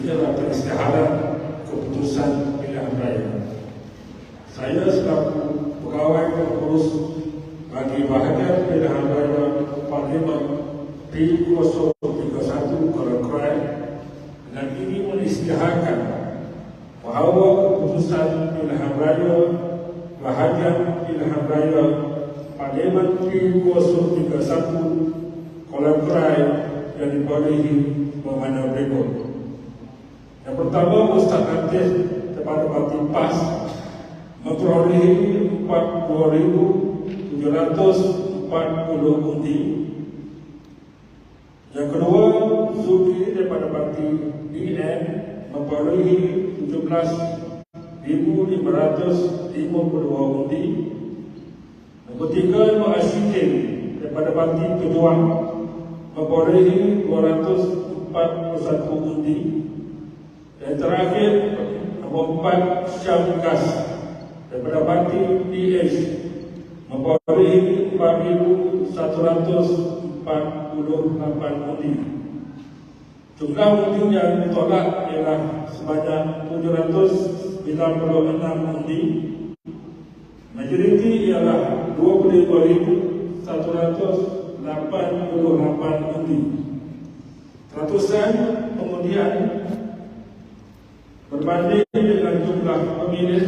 Ini adalah peristihadan keputusan pilihan raya. Saya selaku pegawai pengurus bagi bahagian pilihan raya Parlimen P031 Korokrai dengan ini mengisytiharkan bahawa keputusan pilihan raya bahagian pilihan raya Parlimen P031 Korokrai yang dibolehi memanah berikut. Yang pertama, Ustaz Hafiz kepada parti PAS memperolehi 40,740 undi. Yang kedua, Zulki daripada parti DN memperolehi 17,552 undi. Yang ketiga, Mu'asyikin daripada parti Tujuan memperolehi 241 undi. Dan terakhir, empat Syamkas daripada parti DS memperolehi 4,148 undi. Jumlah undi yang ditolak ialah sebanyak 796 undi. Majoriti ialah 22,188 undi. Ratusan pengundian berbanding dengan jumlah pemilih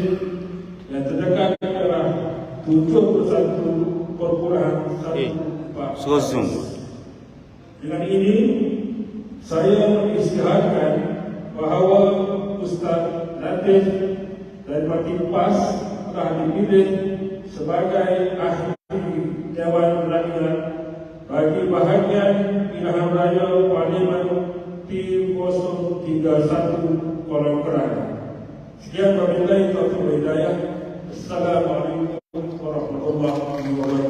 yang terdekat adalah 71 perpuluhan Eh, 14. so zoom. Dengan ini, saya mengisytiharkan bahawa Ustaz Latif dari Parti PAS telah dipilih sebagai ahli Dewan Rakyat bagi bahagian pilihan raya Parlimen P031 wal-Quran. Sekian wabillahi taufiq wa. Assalamualaikum warahmatullahi wabarakatuh.